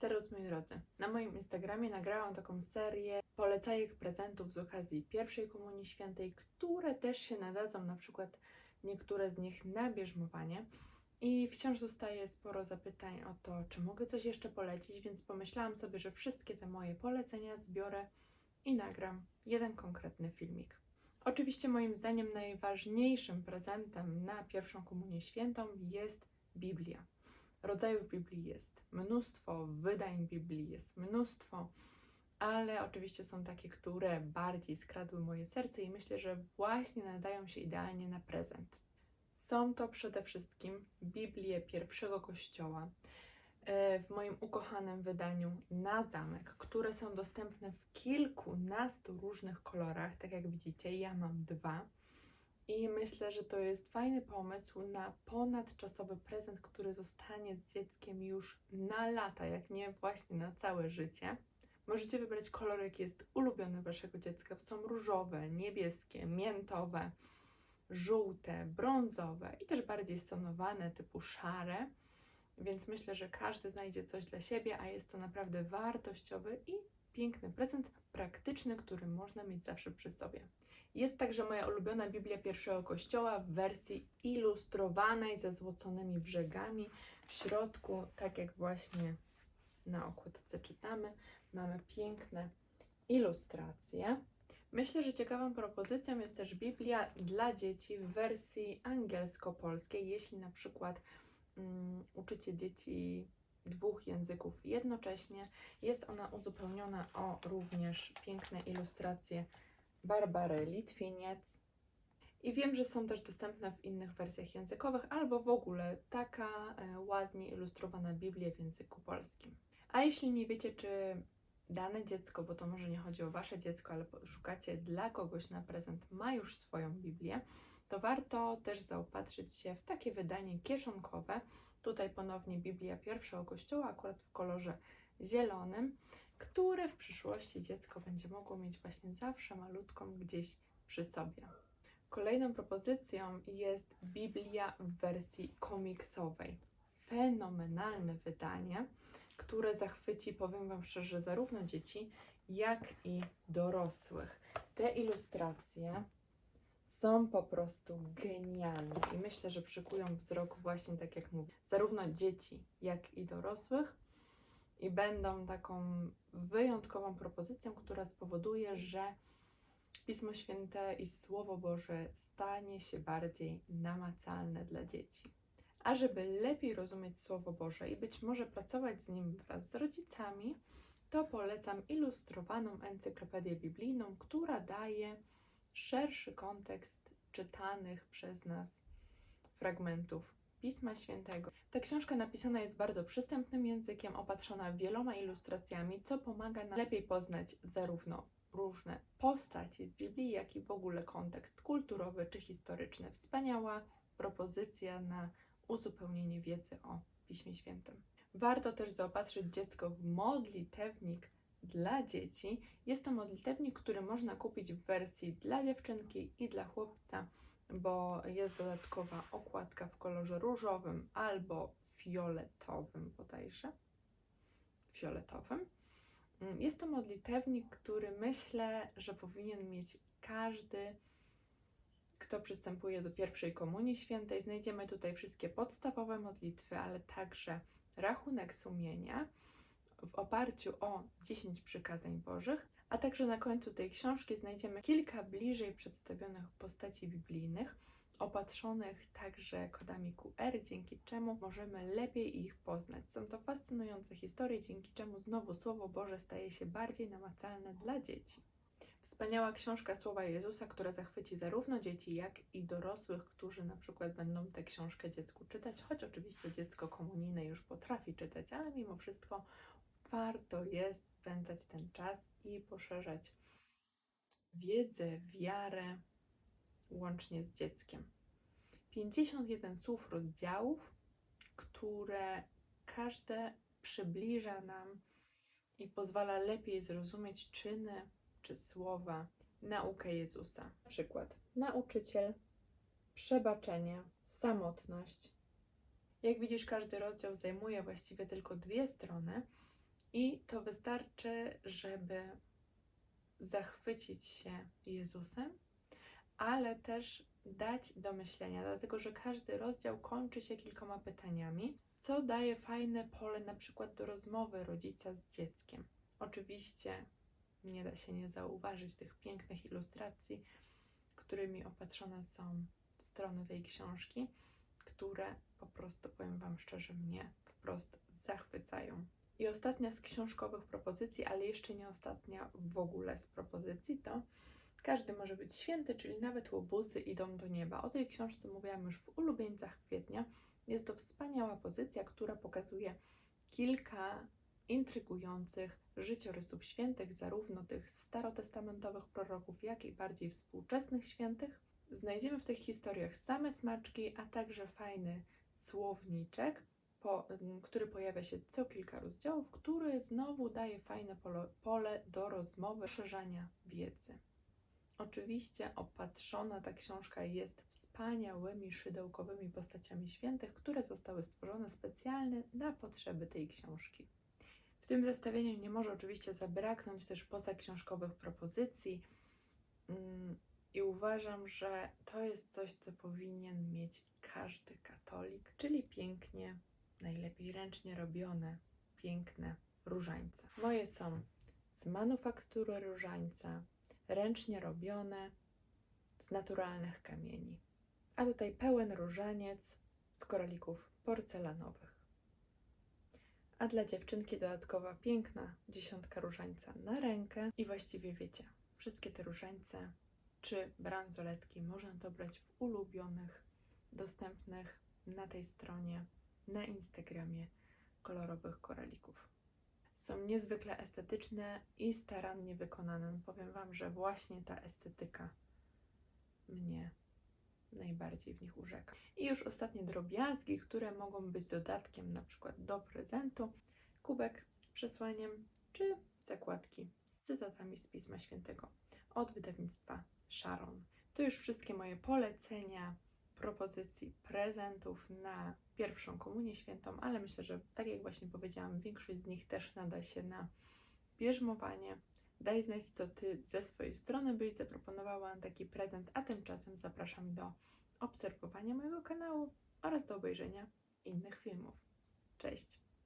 Serus, moi drodzy, na moim Instagramie nagrałam taką serię polecajek prezentów z okazji pierwszej Komunii Świętej, które też się nadadzą, na przykład niektóre z nich na bierzmowanie. I wciąż zostaje sporo zapytań o to, czy mogę coś jeszcze polecić, więc pomyślałam sobie, że wszystkie te moje polecenia zbiorę i nagram jeden konkretny filmik. Oczywiście moim zdaniem najważniejszym prezentem na pierwszą Komunię Świętą jest Biblia. Rodzajów Biblii jest mnóstwo, wydań Biblii jest mnóstwo, ale oczywiście są takie, które bardziej skradły moje serce i myślę, że właśnie nadają się idealnie na prezent. Są to przede wszystkim Biblie pierwszego kościoła e, w moim ukochanym wydaniu na zamek, które są dostępne w kilkunastu różnych kolorach. Tak jak widzicie, ja mam dwa. I myślę, że to jest fajny pomysł na ponadczasowy prezent, który zostanie z dzieckiem już na lata, jak nie właśnie na całe życie. Możecie wybrać kolor, jaki jest ulubiony waszego dziecka. Są różowe, niebieskie, miętowe, żółte, brązowe i też bardziej stonowane, typu szare. Więc myślę, że każdy znajdzie coś dla siebie, a jest to naprawdę wartościowy i piękny prezent, praktyczny, który można mieć zawsze przy sobie. Jest także moja ulubiona Biblia pierwszego kościoła w wersji ilustrowanej ze złoconymi brzegami. W środku, tak jak właśnie na okładce czytamy, mamy piękne ilustracje. Myślę, że ciekawą propozycją jest też Biblia dla dzieci w wersji angielsko-polskiej, jeśli na przykład um, uczycie dzieci dwóch języków jednocześnie. Jest ona uzupełniona o również piękne ilustracje Barbary Litwiniec. I wiem, że są też dostępne w innych wersjach językowych, albo w ogóle taka e, ładnie ilustrowana Biblia w języku polskim. A jeśli nie wiecie, czy dane dziecko, bo to może nie chodzi o wasze dziecko, ale szukacie dla kogoś na prezent, ma już swoją Biblię, to warto też zaopatrzyć się w takie wydanie kieszonkowe. Tutaj ponownie Biblia pierwszego kościoła, akurat w kolorze zielonym, które w przyszłości dziecko będzie mogło mieć właśnie zawsze malutką gdzieś przy sobie. Kolejną propozycją jest Biblia w wersji komiksowej. Fenomenalne wydanie, które zachwyci, powiem Wam szczerze, zarówno dzieci, jak i dorosłych. Te ilustracje są po prostu genialne i myślę, że przykują wzrok właśnie tak jak mówię, zarówno dzieci, jak i dorosłych i będą taką wyjątkową propozycją, która spowoduje, że Pismo Święte i Słowo Boże stanie się bardziej namacalne dla dzieci. A żeby lepiej rozumieć Słowo Boże i być może pracować z nim wraz z rodzicami, to polecam ilustrowaną encyklopedię biblijną, która daje szerszy kontekst czytanych przez nas fragmentów Pisma Świętego. Ta książka napisana jest bardzo przystępnym językiem, opatrzona wieloma ilustracjami, co pomaga nam lepiej poznać zarówno różne postaci z Biblii, jak i w ogóle kontekst kulturowy czy historyczny. Wspaniała propozycja na uzupełnienie wiedzy o Piśmie Świętym. Warto też zaopatrzyć dziecko w modlitewnik dla dzieci. Jest to modlitewnik, który można kupić w wersji dla dziewczynki i dla chłopca bo jest dodatkowa okładka w kolorze różowym albo fioletowym bodajże. Fioletowym. Mm, Jest to modlitewnik, który myślę, że powinien mieć każdy, kto przystępuje do pierwszej komunii świętej. Znajdziemy tutaj wszystkie podstawowe modlitwy, ale także rachunek sumienia w oparciu o 10 przykazań Bożych, a także na końcu tej książki znajdziemy kilka bliżej przedstawionych postaci biblijnych, opatrzonych także kodami QR, dzięki czemu możemy lepiej ich poznać. Są to fascynujące historie, dzięki czemu znowu Słowo Boże staje się bardziej namacalne dla dzieci. Wspaniała książka Słowa Jezusa, która zachwyci zarówno dzieci, jak i dorosłych, którzy na przykład będą tę książkę dziecku czytać, choć oczywiście dziecko komunijne już potrafi czytać, ale mimo wszystko warto jest spędzać ten czas i poszerzać wiedzę, wiarę łącznie z dzieckiem. 51 słów rozdziałów, które każde przybliża nam i pozwala lepiej zrozumieć czyny czy słowa, naukę Jezusa. Na przykład nauczyciel, przebaczenie, samotność. Jak widzisz, każdy rozdział zajmuje właściwie tylko dwie strony, I to wystarczy, żeby zachwycić się Jezusem, ale też dać do myślenia, dlatego że każdy rozdział kończy się kilkoma pytaniami, co daje fajne pole na przykład do rozmowy rodzica z dzieckiem. Oczywiście nie da się nie zauważyć tych pięknych ilustracji, którymi opatrzone są strony tej książki, które po prostu, powiem Wam szczerze, mnie wprost zachwycają. I ostatnia z książkowych propozycji, ale jeszcze nie ostatnia w ogóle z propozycji, to Każdy może być święty, czyli nawet łobuzy idą do nieba. O tej książce mówiłam już w ulubieńcach kwietnia. Jest to wspaniała pozycja, która pokazuje kilka intrygujących życiorysów świętych, zarówno tych starotestamentowych proroków, jak i bardziej współczesnych świętych. Znajdziemy w tych historiach same smaczki, a także fajny słowniczek, po, który pojawia się co kilka rozdziałów, który znowu daje fajne pole, pole do rozmowy, szerzenia wiedzy. Oczywiście opatrzona ta książka jest wspaniałymi szydełkowymi postaciami świętych, które zostały stworzone specjalnie na potrzeby tej książki. W tym zestawieniu nie może oczywiście zabraknąć też pozaksiążkowych propozycji mm, i uważam, że to jest coś, co powinien mieć każdy katolik, czyli pięknie, najlepiej ręcznie robione, piękne różańce. Moje są z manufaktury różańca, ręcznie robione z naturalnych kamieni. A tutaj pełen różaniec z koralików porcelanowych. A dla dziewczynki dodatkowa piękna dziesiątka różańca na rękę i właściwie wiecie, wszystkie te różańce czy bransoletki można dobrać w ulubionych, dostępnych na tej stronie, na Instagramie kolorowych koralików są niezwykle estetyczne i starannie wykonane. Powiem Wam, że właśnie ta estetyka mnie najbardziej w nich urzeka. I już ostatnie drobiazgi, które mogą być dodatkiem na przykład do prezentu, kubek z przesłaniem czy zakładki z cytatami z Pisma Świętego od wydawnictwa Sharon. To już wszystkie moje polecenia, propozycji prezentów na pierwszą komunię świętą, ale myślę, że tak jak właśnie powiedziałam, większość z nich też nada się na bierzmowanie. Daj znać, co Ty ze swojej strony byś zaproponowała na taki prezent, a tymczasem zapraszam do obserwowania mojego kanału oraz do obejrzenia innych filmów. Cześć!